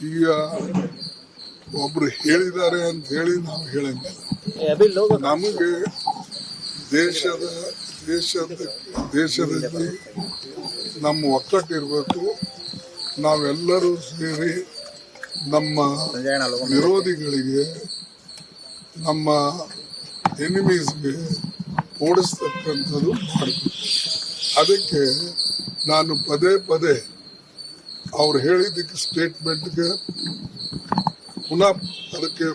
ಈಗ ಒಬ್ರು ಹೇಳಿದ್ದಾರೆ ಅಂತ ಹೇಳಿ ನಾವು ಹೇಳಂಗಿಲ್ಲ. ನಮಗೆ ದೇಶದ ದೇಶದ ದೇಶದಲ್ಲಿ ನಮ್ಮ ಒಕ್ಕಟ್ಟಿರಬೇಕು ನಾವೆಲ್ಲರೂ ಸೇರಿ ನಮ್ಮ ವಿರೋಧಿಗಳಿಗೆ ನಮ್ಮ ಎನಿಮೀಸ್ಗೆ ಓಡಿಸ್ತಕ್ಕಂಥದ್ದು ಮಾಡಬೇಕು ಅದಕ್ಕೆ ನಾನು ಪದೇ ಪದೇ ಅವ್ರು ಹೇಳಿದ್ದಕ್ಕೆ ಸ್ಟೇಟ್ಮೆಂಟ್ಗೆ ಪುನಃ ಅದಕ್ಕೆ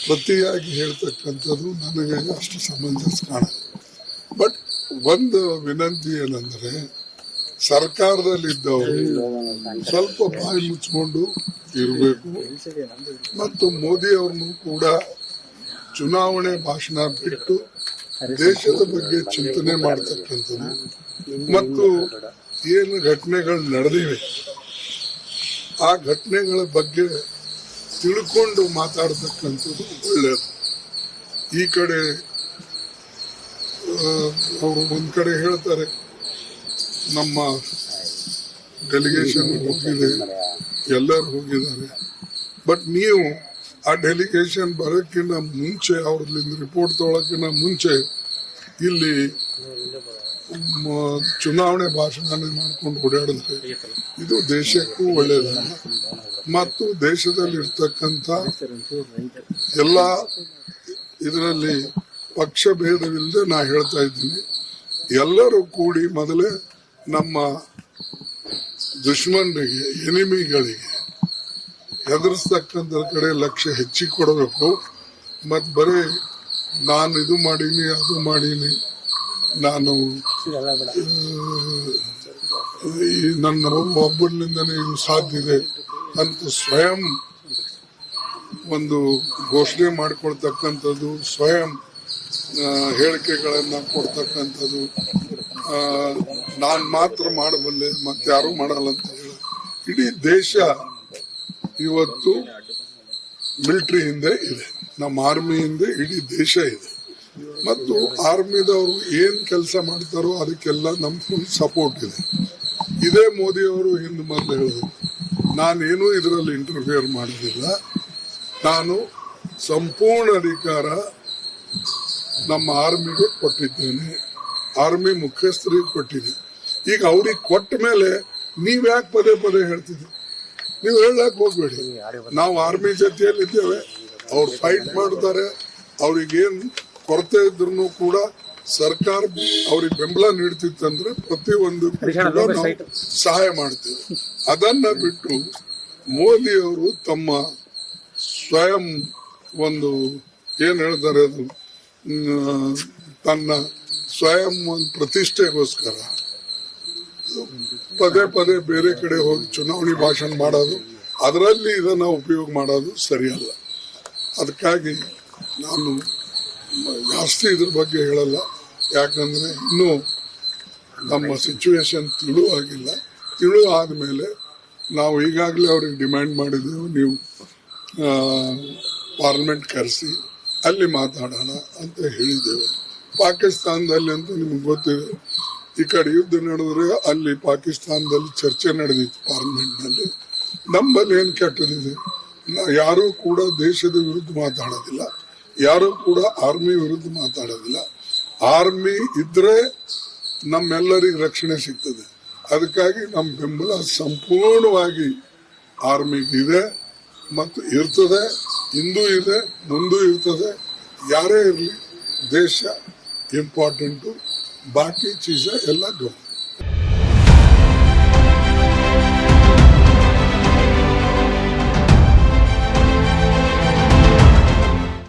ಪ್ರತಿಯಾಗಿ ಹೇಳ್ತಕ್ಕಂಥದ್ದು ನನಗೆ ಅಷ್ಟು ಸಮಂಜಸ ಕಾಣ ಬಟ್ ಒಂದು ವಿನಂತಿ ಏನಂದ್ರೆ ಸರ್ಕಾರದಲ್ಲಿದ್ದವರು ಸ್ವಲ್ಪ ಬಾಯಿ ಮುಚ್ಕೊಂಡು ಇರಬೇಕು ಮತ್ತು ಮೋದಿ ಅವ್ರನ್ನು ಕೂಡ ಚುನಾವಣೆ ಭಾಷಣ ಬಿಟ್ಟು ದೇಶದ ಬಗ್ಗೆ ಚಿಂತನೆ ಮಾಡ್ತಕ್ಕಂಥದ್ದು ಮತ್ತು ಏನು ಘಟನೆಗಳು ನಡೆದಿವೆ ಆ ಘಟನೆಗಳ ಬಗ್ಗೆ ತಿಳ್ಕೊಂಡು ಮಾತಾಡ್ತಕ್ಕಂಥದ್ದು ಒಳ್ಳೆಯದು. ಈ ಕಡೆ ಅವರು ಒಂದ್ ಕಡೆ ಹೇಳ್ತಾರೆ, ನಮ್ಮ ಡೆಲಿಗೇಷನ್ ಹೋಗಿದೆ, ಎಲ್ಲರೂ ಹೋಗಿದ್ದಾರೆ. ಬಟ್ ನೀವು ಆ ಡೆಲಿಗೇಷನ್ ಬರೋಕ್ಕಿಂತ ಮುಂಚೆ, ಅವ್ರಲ್ಲಿಂದ ರಿಪೋರ್ಟ್ ತಗೊಳಕ್ಕಿಂತ ಮುಂಚೆ, ಇಲ್ಲಿ ಚುನಾವಣೆ ಭಾಷಣ ಮಾಡ್ಕೊಂಡು ಓಡಾಡಿದ್ರೆ ಇದು ದೇಶಕ್ಕೂ ಒಳ್ಳೆಯದಲ್ಲ ಮತ್ತು ದೇಶದಲ್ಲಿ ಇರ್ತಕ್ಕಂಥ ಎಲ್ಲ ಇದರಲ್ಲಿ ಪಕ್ಷ ಭೇದವಿಲ್ಲದೆ ನಾ ಹೇಳ್ತಾ ಇದ್ದೀನಿ. ಎಲ್ಲರೂ ಕೂಡಿ ಮೊದಲೇ ನಮ್ಮ ದುಶ್ಮನರಿಗೆ, ಎನಿಮಿಗಳಿಗೆ ಎದುರಿಸ್ತಕ್ಕಂಥ ಕಡೆ ಲಕ್ಷ್ಯ ಹೆಚ್ಚಿ ಕೊಡಬೇಕು ಮತ್ತು ಬರೀ ನಾನು ಇದು ಮಾಡೀನಿ, ಅದು ಮಾಡೀನಿ. ನಾನು ನನ್ನ ಒಬ್ಬನಿಂದನೇ ಇದು ಸಾಧ್ಯ ಇದೆ. ಅಂತ ಸ್ವಯಂ ಒಂದು ಘೋಷಣೆ ಮಾಡಿಕೊಳ್ತಕ್ಕಂಥದ್ದು, ಸ್ವಯಂ ಹೇಳಿಕೆಗಳನ್ನು ಹೇಳಿಕೆಗಳನ್ನ ಕೊಡ್ತಕ್ಕಂಥದ್ದು. ನಾನು ಮಾತ್ರ ಮಾಡಬಲ್ಲೆ, ಮತ್ತೆ ಯಾರು ಮಾಡಲ್ಲ ಅಂತ ಹೇಳಿ. ಇಡೀ ದೇಶ ಇವತ್ತು ಮಿಲಿಟರಿ ಹಿಂದೆ ಇದೆ. ನಮ್ಮ ಆರ್ಮಿ ಹಿಂದೆ ಇಡೀ ದೇಶ ಇದೆ. ಮತ್ತು ಆರ್ಮಿದವರು ಏನ್ ಕೆಲಸ ಮಾಡ್ತಾರೋ ಅದಕ್ಕೆಲ್ಲ ನಮ್ ಫುಲ್ ಸಪೋರ್ಟ್ ಇದೆ. ಇದೇ ಮೋದಿ ಅವರು ಹಿಂದೆ ಮೊದಲು ಹೇಳಿದ್ರು ನಾನೇನು ಇದರಲ್ಲಿ ಇಂಟರ್ಫಿಯರ್ ಮಾಡೋದಿಲ್ಲ. ನಾನು ಸಂಪೂರ್ಣ ಅಧಿಕಾರ ನಮ್ಮ ಆರ್ಮಿಗೆ ಕೊಟ್ಟಿದ್ದೇನೆ. ಆರ್ಮಿ ಮುಖ್ಯಸ್ಥರಿಗೆ ಕೊಟ್ಟಿದೆ. ಈಗ ಅವ್ರಿಗೆ ಕೊಟ್ಟ ಮೇಲೆ ನೀವ್ಯಾಕೆ ಪದೇ ಪದೇ ಹೇಳ್ತಿದ್ರಿ? ನೀವು ಹೇಳಕ್ ಹೋಗ್ಬೇಡಿ. ನಾವು ಆರ್ಮಿ ಜೊತೆಯಲ್ಲಿದ್ದೇವೆ. ಅವ್ರು ಫೈಟ್ ಮಾಡ್ತಾರೆ. ಅವ್ರಿಗೇನ್ ಕೊರತೆ ಇದ್ರು ಕೂಡ ಸರ್ಕಾರ ಅವ್ರಿಗೆ ಬೆಂಬಲ ನೀಡ್ತಿತ್ತಂದ್ರೆ ಪ್ರತಿಯೊಂದು ಸಹಾಯ ಮಾಡ್ತೇವೆ. ಅದನ್ನ ಬಿಟ್ಟು ಮೋದಿ ಅವರು ತಮ್ಮ ಸ್ವಯಂ ಒಂದು ಏನ್ ಹೇಳ್ತಾರೆ ಅದು? ತನ್ನ ಸ್ವಯಂ ಒಂದು ಪ್ರತಿಷ್ಠೆಗೋಸ್ಕರ ಪದೇ ಪದೇ ಬೇರೆ ಕಡೆ ಹೋಗಿ ಚುನಾವಣೆ ಭಾಷಣ ಮಾಡೋದು ಅದರಲ್ಲಿ ಇದನ್ನ ಉಪಯೋಗ ಮಾಡೋದು ಸರಿಯಲ್ಲ. ಅದಕ್ಕಾಗಿ ನಾನು ಜಾಸ್ತಿ ಇದ್ರ ಬಗ್ಗೆ ಹೇಳಲ್ಲ. ಯಾಕಂದ್ರೆ ಇನ್ನೂ ನಮ್ಮ ಸಿಚುವೇಶನ್ ತಿಳುವಾಗಿಲ್ಲ ತಿಳು ಆದಮೇಲೆ ನಾವು ಈಗಾಗಲೇ ಅವ್ರಿಗೆ ಡಿಮ್ಯಾಂಡ್ ಮಾಡಿದ್ದೆವು ನೀವು ಪಾರ್ಲಿಮೆಂಟ್ ಕರೆಸಿ, ಅಲ್ಲಿ ಮಾತಾಡೋಣ ಅಂತ ಹೇಳಿದ್ದೇವೆ ಪಾಕಿಸ್ತಾನದಲ್ಲಿ ಅಂತ ನಿಮ್ಗೆ ಗೊತ್ತಿದೆ, ಈ ಕಡೆ ಯುದ್ಧ ನಡೆದ್ರೆ ಅಲ್ಲಿ ಪಾಕಿಸ್ತಾನದಲ್ಲಿ ಚರ್ಚೆ ನಡೆದಿತ್ತು ಪಾರ್ಲಿಮೆಂಟ್ನಲ್ಲಿ ನಮ್ಮಲ್ಲಿ ಏನು ಕೆಟ್ಟದಿದೆ? ಯಾರೂ ಕೂಡ ದೇಶದ ವಿರುದ್ಧ ಮಾತಾಡೋದಿಲ್ಲ. ಯಾರೂ ಕೂಡ ಆರ್ಮಿ ವಿರುದ್ಧ ಮಾತಾಡೋದಿಲ್ಲ. ಆರ್ಮಿ ಇದ್ರೆ ನಮ್ಮೆಲ್ಲರಿಗೆ ರಕ್ಷಣೆ ಸಿಗ್ತದೆ. ಅದಕ್ಕಾಗಿ ನಮ್ಮ ಬೆಂಬಲ ಸಂಪೂರ್ಣವಾಗಿ ಆರ್ಮಿಗೆ ಇದೆ. ಮತ್ತು ಇರ್ತದೆ ಇಂದು ಇದೆ ಮುಂದೂ ಇರ್ತದೆ, ಯಾರೇ ಇರಲಿ, ದೇಶ ಇಂಪಾರ್ಟೆಂಟು ಬಾಕಿ ಚೀಸ ಎಲ್ಲ ಗೌ